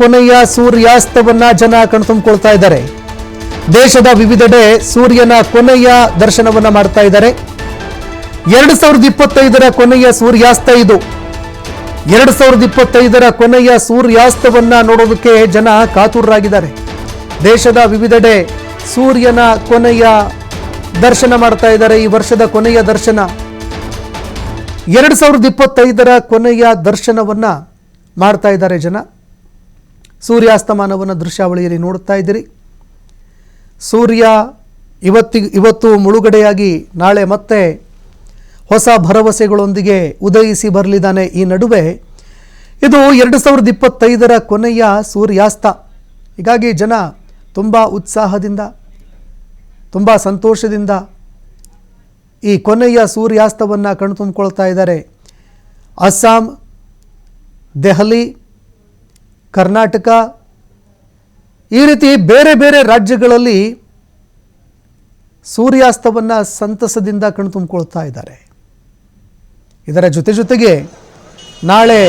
ಕೊನೆಯ ಸೂರ್ಯಾಸ್ತವನ್ನ ಜನ ಕಣ್ತುಂಬಿಕೊಳ್ತಾ ಇದ್ದಾರೆ. ದೇಶದ ವಿವಿಧೆಡೆ ಸೂರ್ಯನ ಕೊನೆಯ ದರ್ಶನವನ್ನ ಮಾಡ್ತಾ ಇದ್ದಾರೆ. ಎರಡು ಸಾವಿರದ ಇಪ್ಪತ್ತೈದರ ಕೊನೆಯ ಸೂರ್ಯಾಸ್ತ ಇದು. ಎರಡು ಸಾವಿರದ ಇಪ್ಪತ್ತೈದರ ಕೊನೆಯ ಸೂರ್ಯಾಸ್ತವನ್ನ ನೋಡೋದಕ್ಕೆ ಜನ ಕಾತುರರಾಗಿದ್ದಾರೆ. ದೇಶದ ವಿವಿಧೆಡೆ ಸೂರ್ಯನ ಕೊನೆಯ ದರ್ಶನ ಮಾಡ್ತಾ ಇದ್ದಾರೆ ಈ ವರ್ಷದ ಕೊನೆಯ ದರ್ಶನ. ಎರಡು ಸಾವಿರದ ಇಪ್ಪತ್ತೈದರ ಕೊನೆಯ ದರ್ಶನವನ್ನ ಮಾಡ್ತಾ ಇದ್ದಾರೆ ಜನ. ಸೂರ್ಯಾಸ್ತಮಾನವನ್ನು ದೃಶ್ಯಾವಳಿಯಲ್ಲಿ ನೋಡುತ್ತಾ ಇದ್ದೀರಿ. ಸೂರ್ಯ ಇವತ್ತಿ, ಇವತ್ತು ಮುಳುಗಡೆಯಾಗಿ ನಾಳೆ ಮತ್ತೆ ಹೊಸ ಭರವಸೆಗಳೊಂದಿಗೆ ಉದಯಿಸಿ ಬರಲಿದ್ದಾನೆ ಈ ನಡುವೆ. ಇದು ಎರಡು ಸಾವಿರದ ಇಪ್ಪತ್ತೈದರ ಕೊನೆಯ ಸೂರ್ಯಾಸ್ತ. ಹೀಗಾಗಿ ಜನ ತುಂಬ ಉತ್ಸಾಹದಿಂದ, ತುಂಬ ಸಂತೋಷದಿಂದ ಈ ಕೊನೆಯ ಸೂರ್ಯಾಸ್ತವನ್ನು ಕಣ್ತುಂಬಿಕೊಳ್ತಾ ಇದ್ದಾರೆ. ಅಸ್ಸಾಂ, ದೆಹಲಿ ಕರ್ನಾಟಕ ಈ ರೀತಿ ಬೇರೆ ಬೇರೆ ರಾಜ್ಯಗಳಲ್ಲಿ ಸೂರ್ಯಾಸ್ತವನ್ನು ಸಂತಸದಿಂದ ಕಣ್ತುಂಬಿಕೊಳ್ತಾ ಇದ್ದಾರೆ. ಇದರ ಜೊತೆ ಜೊತೆಗೆ ನಾಳೆ